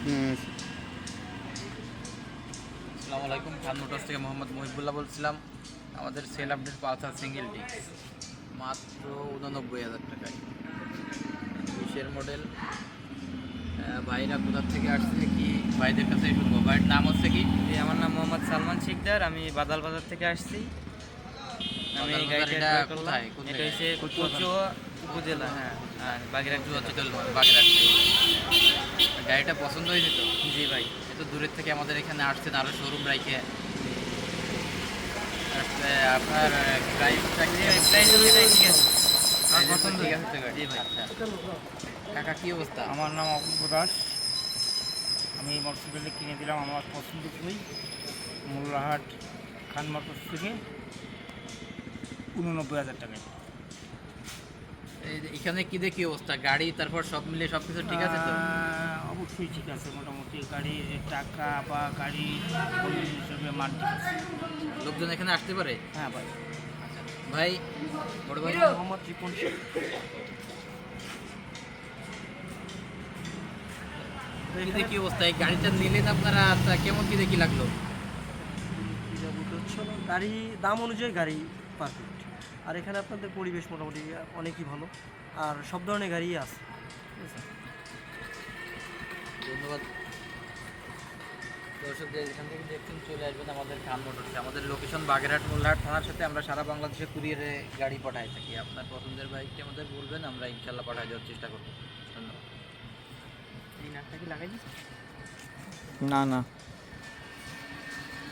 আসসালামু আলাইকুম খান মোটরস থেকে মোহাম্মদ মহিবুল্লাহ বলছিলাম। আমাদের sale update Pulsar single disc মাত্র উননব্বই হাজার টাকায়। বিশের মডেল ভাইরা কোথার থেকে আসছে কি ভাইদের কাছে শুনব। ভাইয়ের নাম হচ্ছে কি? আমার নাম মোহাম্মদ সালমান শিকদার। আমি বাদাল বাজার থেকে আসছি। আমি বাজার গাড়িটা এটা। কোথায়? হচ্ছে উপজেলা হ্যাঁ বাগেরহাট। গাড়িটা পছন্দ হয়েছে তো? জি ভাই। এত দূরের থেকে আমাদের এখানে আসছেন আরও শোরুম রাইখে। আচ্ছা, আপনার প্রাইসটা কি প্রাইস অনুযায়ী ঠিক আছে। আমার পছন্দ পছন্দ? ঠিক আছে তো গাড়ি? ভাই। আচ্ছা। কাকা কি অবস্থা? আমার নাম অপূর্ব দাস। আমি এই মোটরসাইকেলটা কিনে দিলাম আমার পছন্দ করি মোল্লাহাট খান মোটরস থেকে উননব্বই হাজার টাকায় এই যে এখানে কি দেখি অবস্থা? গাড়ি তারপর সব মিলে সব কিছু ঠিক আছে তো? আহ, ঠিক আছে মোটামুটি গাড়ির টাকা বা গাড়ি হিসেবে মান লোকজন এখানে আসতে পারে? হ্যাঁ ভাই। ভাই বড় ভাই। মোহাম্মদ রিপন কি অবস্থা? এই গাড়িটা নিলেন আপনারা কেমন কি দেখি লাগল? গাড়ি দাম অনুযায়ী গাড়ি পারফেক্ট আর এখানে আপনাদের পরিবেশ মোটামুটি অনেকই ভালো। আর সব ধরনের গাড়ি আছে। ধন্যবাদ। দর্শকদের এখান থেকে দেখছেন চলে আসবেন আমাদের খান মোটরসে। আমাদের লোকেশন বাগেরহাট মোল্লাহাট থানার সাথে আমরা সারা বাংলাদেশে কুরিয়ারে গাড়ি পাঠাই থাকি। আপনার পছন্দের বাইকটি আমাদের বলবেন আমরা ইনশাল্লাহ পাঠাই দেওয়ার চেষ্টা করব। ধন্যবাদ। এই নাটটা কি লাগাই দিচ্ছি না না।